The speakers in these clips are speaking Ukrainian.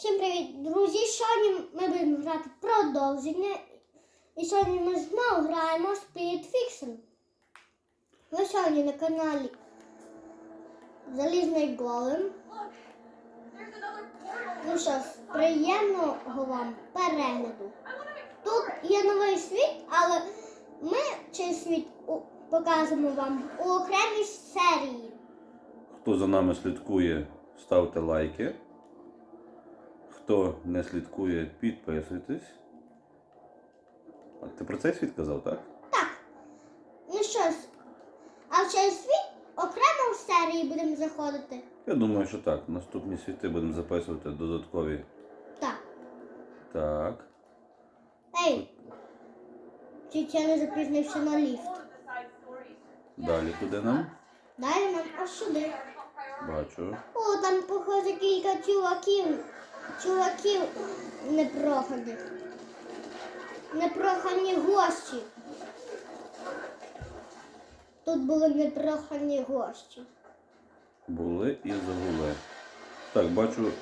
Всім привіт, друзі! Сьогодні ми будемо грати продовження. І сьогодні ми знову граємо Speed Fiction. Ви сьогодні на каналі Залізний Голем. Ну що приємного вам перегляду. Тут є новий світ, але ми цей світ покажемо вам у окремій серії. Хто за нами слідкує, ставте лайки. Хто не слідкує, підписуйтесь. А ти про цей світ казав, так? Так. Ну що ж, а в цей світ окремо в серії будемо заходити. Я думаю, що так. Наступні світи будемо записувати додаткові. Так. Так. Ей! Чуть я не запізнився на ліфт. Далі куди нам? Далі нам аж сюди. Бачу. О, там, похоже, кілька чуваків. Чуваків непроханих. Непрохані гості. Тут були непрохані гості. Були і загули. Так, бачу,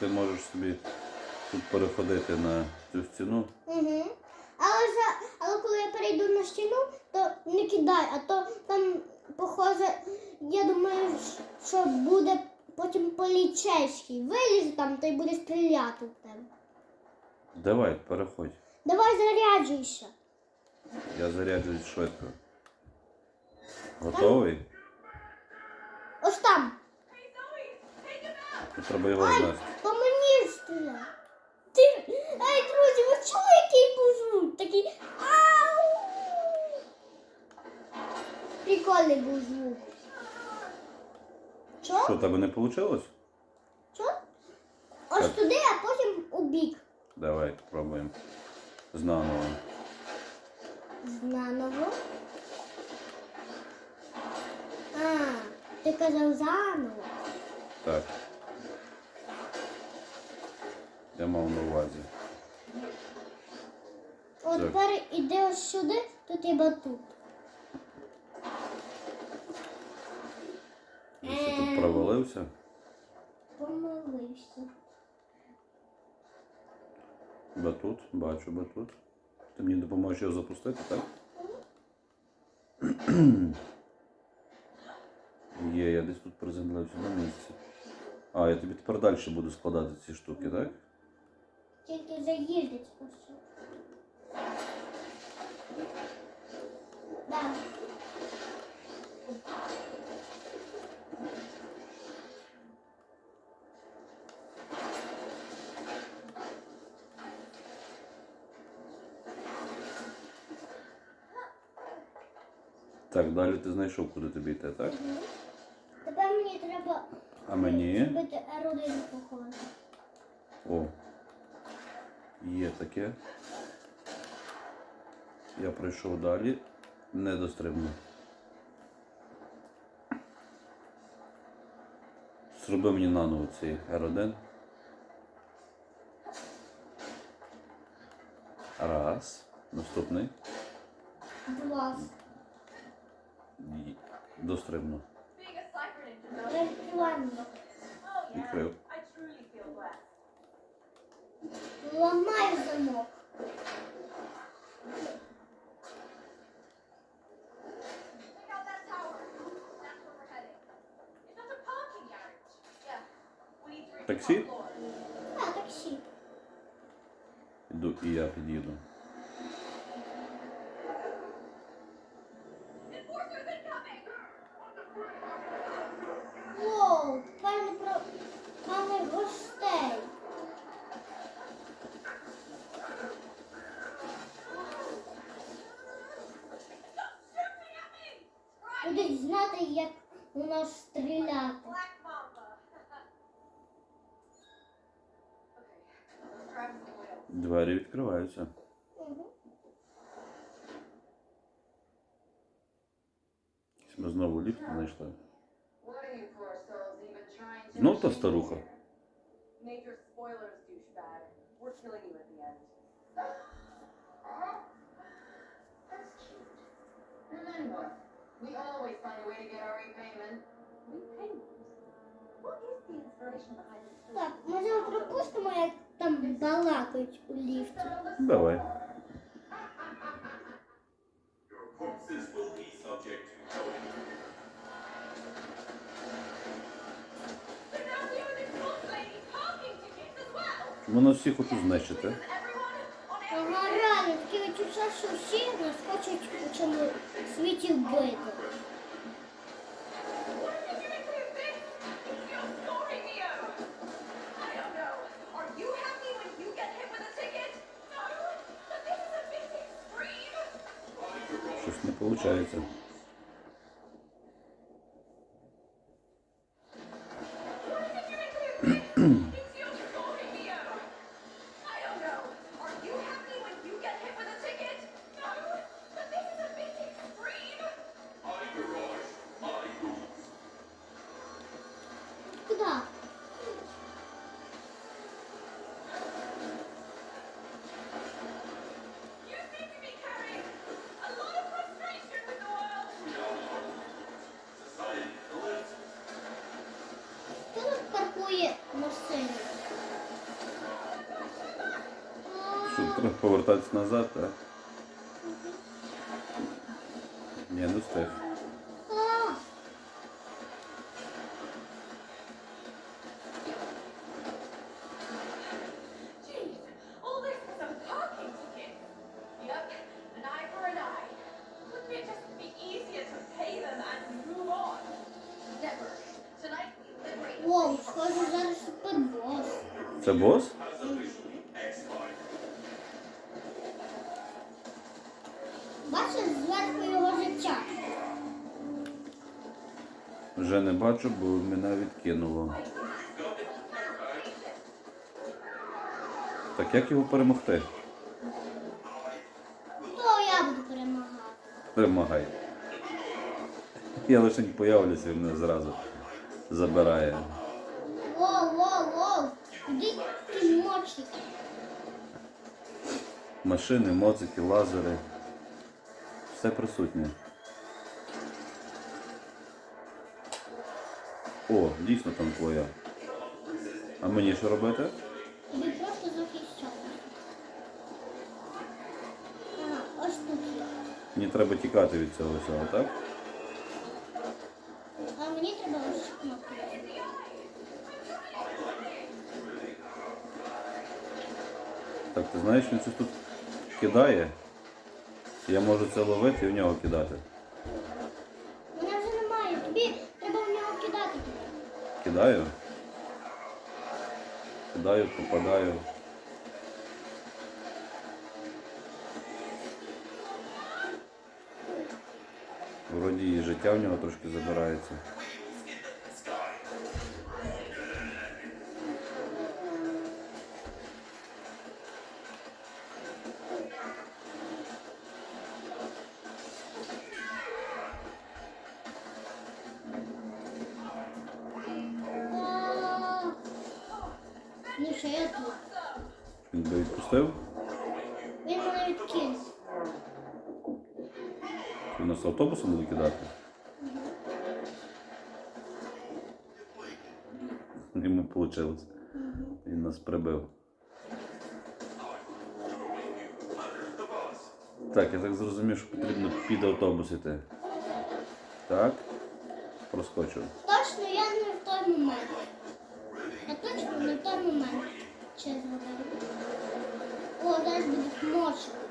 ти можеш собі тут переходити на цю стіну. Угу. Але, за, але коли я перейду на стіну, то не кидай, а то там, похоже, я думаю, що буде потім поліцейський. Вилізе там та й буде стріляти в тебе. Давай, переходь. Давай заряджуйся. Я заряджуюсь швидко. Готовий? Ось там. Тут треба його знести. По мені стріляй. Ти... Ей, друзі, ви чули, який звук? Такий ау. Прикольний був звук. Що, Чо? в тебе не вийшло? Чо? Ось Так. туди, а потім у бік. Давай, спробуємо. Знаново. Знаново. А, ти казав заново. Так. Я мав на увазі. От Так. тепер іди ось сюди, тут є батут. Я ще тут провалився. Помилився. Батут, бачу батут. Ти мені допоможеш його запустити, так? Є, я десь тут приземлився на місці. А, я тобі тепер далі буду складати ці штуки, так? Тільки заїздить ось. сюди. Так, далі ти знайшов, куди тобі йти, так? Мгм. Тепер мені треба А мені. зробити R1 похоже. О. Є таке. Я пройшов далі. Не дострибну. Зроби мені наново цей R1. Раз. Наступний. Два. Дострибну. Відкрив. Ламай замок. Таксі? А, таксі. Іду і я під'їду. Двері відкриваються. Мгм. Ми знову ліфт знайшли. Знов та старуха. Major spoilers, douchebag. We're killing you at the end. That's cute. And then what? We always find a way to get our repayment. We penguins. What is the inspiration behind this? Так, може пропустимо, як там балакають у ліфті. Давай. Чому нас всіх хочу знищити? Реально, таке відчуття, що всі нас хочуть у цьому світі вбити. Не виходить. We liberate. Воу, схоже, зараз супербос. Це бос? Бачу, бо мене відкинуло. Так як його перемогти? То я буду перемагати. Перемагай. Я лише появлюся і мене зразу забирає. Воу, воу, воу. Іди ти мочик. Машини, моцики, лазери. Все присутнє. О, дійсно там твоя. А мені що робити? Тобі просто захищати. Ага, ось тут є. Мені треба тікати від цього всього, так? А мені треба ось кнопку. Так, ти знаєш, він щось тут кидає. Я можу це ловити і в нього кидати. Кидаю. Кидаю, попадаю. Вроді і життя в нього трошки забирається. Ну що я тут? Він би відпустив. Він мене відкинув. Він нас автобусом буде кидати. Йому вийшло. Він нас прибив. Так, я так зрозумів, що потрібно під автобус іти. Так. Проскочив. Точно я не в той момент. Я точно не в той момент. Зараз буде мочик.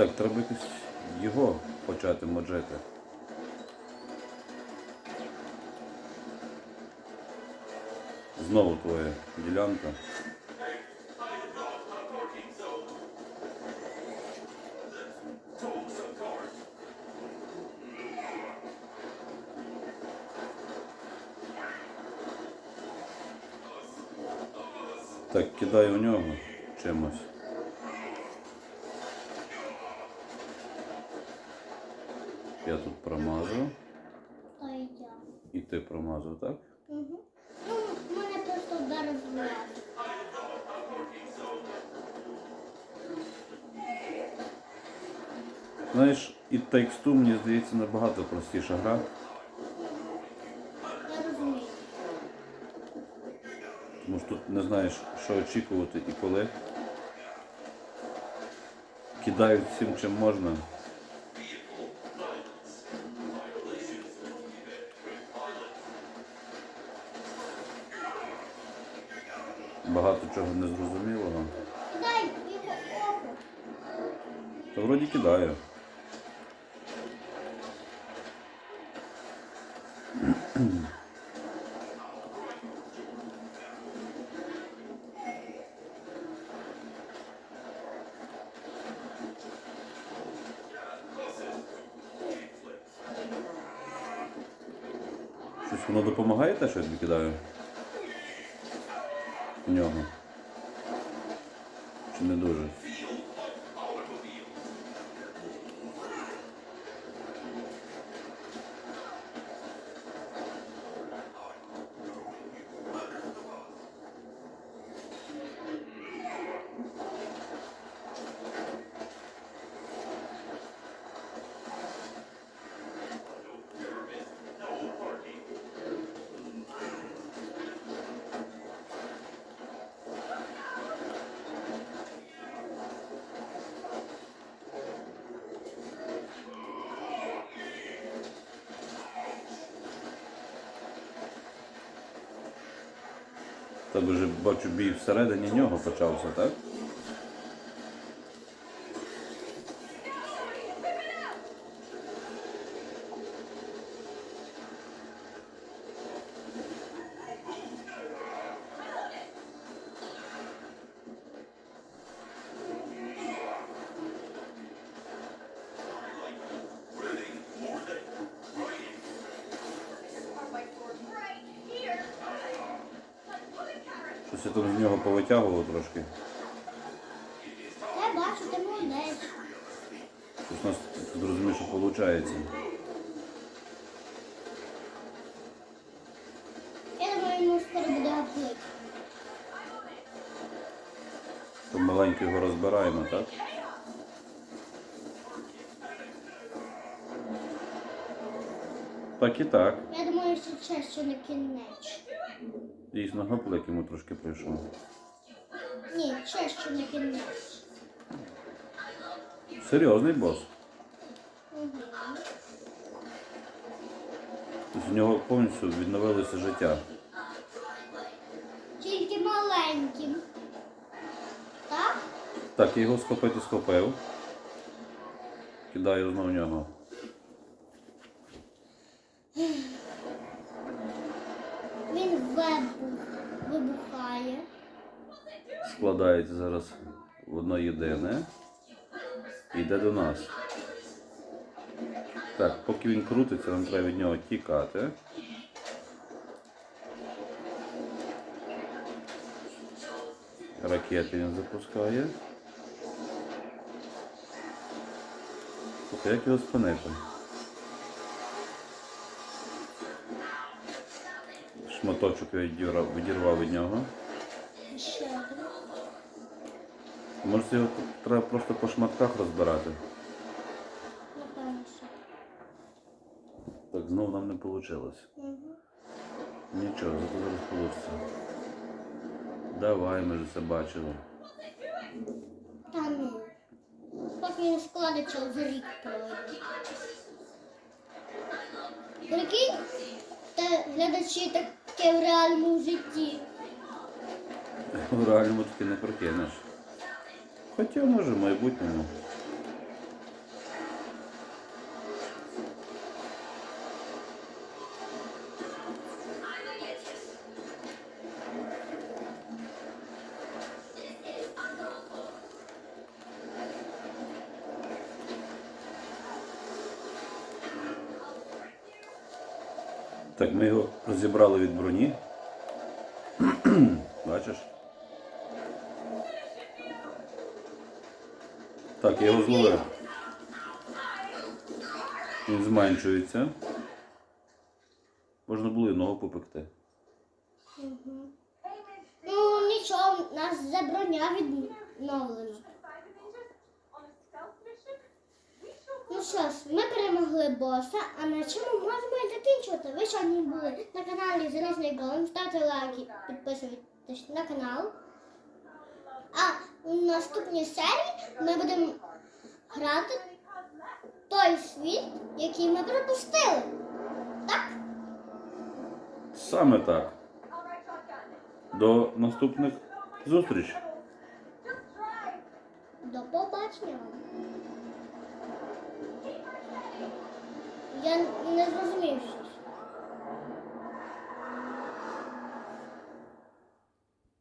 Так, треба якось його почати моджити. Знову твоя ділянка. Так, кидай у нього чимось. Я тут я. І ти промазав, так? Угу. Ну, мене просто удар розмовляє. Знаєш, і Two, мені здається, набагато простіша гра. Я розумію. Тому що тут не знаєш, що очікувати і коли. Кидають всім чим можна. Багато чого не зрозумілого. Та вроді кидаю. Щось воно допомагає те, що я кидаю? Тебе вже бачу бій всередині нього почався, так? Нього повитягував трошки. Я бачу, ти молодець. Щось у нас тут зрозумів, що виходить. Я думаю, йому скоро буде гаплик. Помаленьку його розбираємо, так? Так і так. Я думаю, що це ще не кінець. Дійсно, гаплик йому трошки прийшов. Ні, ще не кінець. Серйозний бос. В нього повністю відновилося життя. Тільки маленьким. Так? Так, я його схопити схопив. Кидаю знову в нього. Складається зараз в одно єдине. І йде до нас. Так, поки він крутиться, нам треба від нього тікати. Ракети він запускає. Як його спинити? Шматочок відірвав від нього. Може його треба просто по шматках розбирати. Напевно, що. Так, знову нам не вийшло. Угу. Нічого, зато зараз вийде. Давай, ми ж це бачили. Та ну. Поки він складеться за рік пройде. Прикинь, та глядачі таке в реальному житті. В реальному таки не прокинеш. Хоча може в майбутньому. Так, ми його розібрали від броні. Так, я його зловив. Він зменшується. Можна було і ногу попекти. Мгм. Ну нічого, нас за броня shall Ну що ж, ми перемогли боса, а на чому можемо і закінчувати? Ви сьогодні були на каналі Залізний Голем. Ставте лайки, підписуйтесь на канал. А у наступній серії ми будемо грати той світ, який ми пропустили. Так? Саме так. До наступних drive. До побачення. Я не зрозумів.